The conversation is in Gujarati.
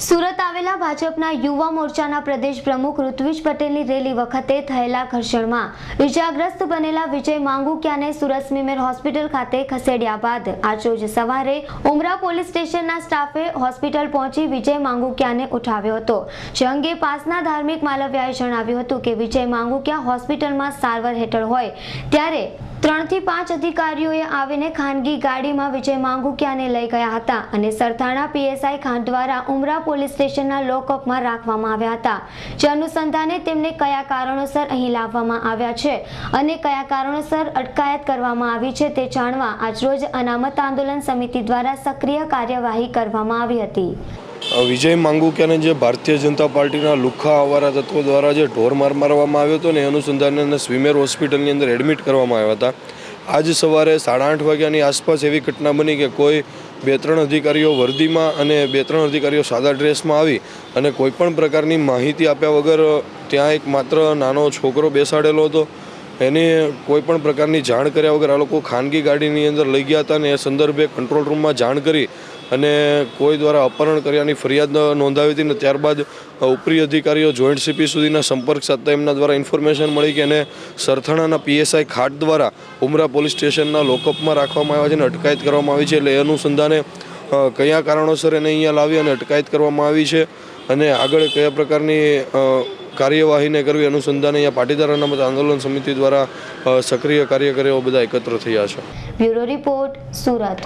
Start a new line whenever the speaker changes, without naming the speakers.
સુરત આવેલા ભાજપના યુવા મોરચાના પ્રદેશ પ્રમુખ ઋત્વિજ પટેલની રેલી વખતે થયેલા ઘર્ષણમાં ઇજાગ્રસ્ત બનેલા વિજય માંગુકિયાને સુરત સ્મીમેર હોસ્પિટલ ખાતે ખસેડ્યા બાદ આજરોજ સવારે ઉમરા પોલીસ સ્ટેશનના સ્ટાફે હોસ્પિટલ પહોંચી વિજય માંગુકિયાને ઉઠાવ્યો હતો. જે અંગે પાસના ધાર્મિક માલવ્યાએ જણાવ્યું હતું કે વિજય માંગુકિયા હોસ્પિટલમાં સારવાર હેઠળ હોય ત્યારે ત્રણથી પાંચ અધિકારીઓએ આવીને ખાનગી ગાડીમાં વિજય માંગુકિયાને લઈ ગયા હતા અને સરથાણા પીએસઆઈ ખાન દ્વારા ઉમરા પોલીસ સ્ટેશનના લોકઅપમાં રાખવામાં આવ્યા હતા. જે અનુસંધાને તેમને કયા કારણોસર અહીં લાવવામાં આવ્યા છે અને કયા કારણોસર અટકાયત કરવામાં આવી છે તે જાણવા આજરોજ અનામત આંદોલન સમિતિ દ્વારા સક્રિય કાર્યવાહી કરવામાં આવી હતી.
વિજય માંગુકિયાને જે ભારતીય જનતા પાર્ટીના લુખ્ખા અવારા તત્વો દ્વારા જે ઢોર માર મારવામાં આવ્યો હતો ને અનુસંધાને એને સ્વિમેર હોસ્પિટલની અંદર એડમિટ કરવામાં આવ્યા હતા. આજ સવારે સાડા આઠ વાગ્યાની આસપાસ એવી ઘટના બની કે કોઈ બે ત્રણ અધિકારીઓ વર્દીમાં અને બે ત્રણ અધિકારીઓ સાદા ડ્રેસમાં આવી અને કોઈપણ પ્રકારની માહિતી આપ્યા વગર ત્યાં એક માત્ર નાનો છોકરો બેસાડેલો હતો. એને કોઈપણ પ્રકારની જાણ કર્યા વગર આ લોકો ખાનગી ગાડીની અંદર લઈ ગયા હતા અને એ સંદર્ભે કંટ્રોલ રૂમમાં જાણ કરી અને કોઈ દ્વારા અપહરણ કર્યાની ફરિયાદ નોંધાવી હતી ને ત્યારબાદ ઉપરી અધિકારીઓ જોઈન્ટ સીપી સુધીના સંપર્ક સાધતા એમના દ્વારા ઇન્ફોર્મેશન મળી કે એને સરથાણાના પીએસઆઈ ખાટ દ્વારા ઉમરા પોલીસ સ્ટેશનના લોકઅપમાં રાખવામાં આવ્યા છે અને અટકાયત કરવામાં આવી છે એટલે એ અનુસંધાને કયા કારણોસર એને અહીંયા લાવી અને અટકાયત કરવામાં આવી છે અને આગળ કયા પ્રકારની કાર્યવાહીને કરવી અનુસંધાને અહીંયા પાટીદાર અનામત આંદોલન સમિતિ દ્વારા સક્રિય કાર્યકરો બધા એકત્ર થયા છે.
Bureau report, Surat.